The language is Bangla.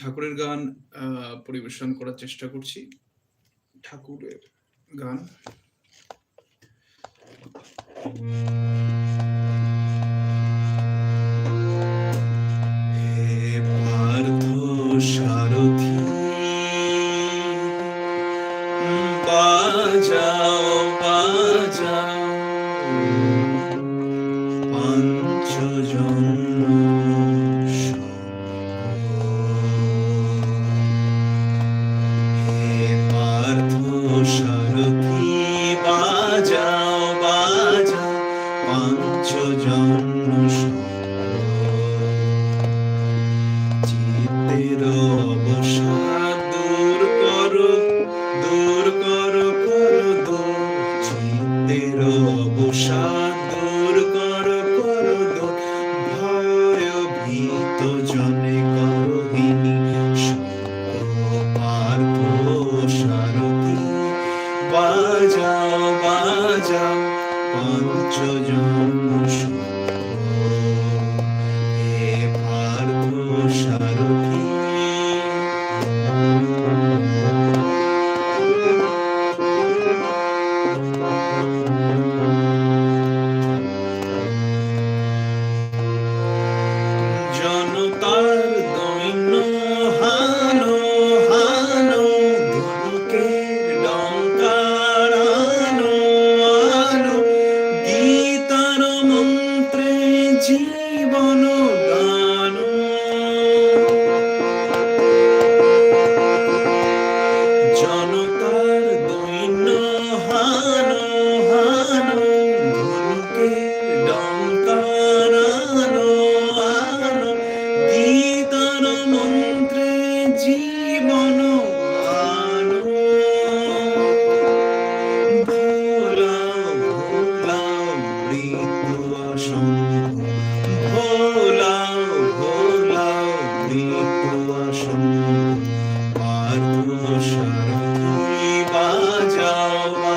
ঠাকুরের গান পরিবেশন করার চেষ্টা করছি। ঠাকুরের গান। সারথি বাজাও পঞ্চজন্ম চিত্তের অবসাদ দূর করো দূর করো করো দূর পঞ্চজন্ম পার্থ সারথি বাজাও।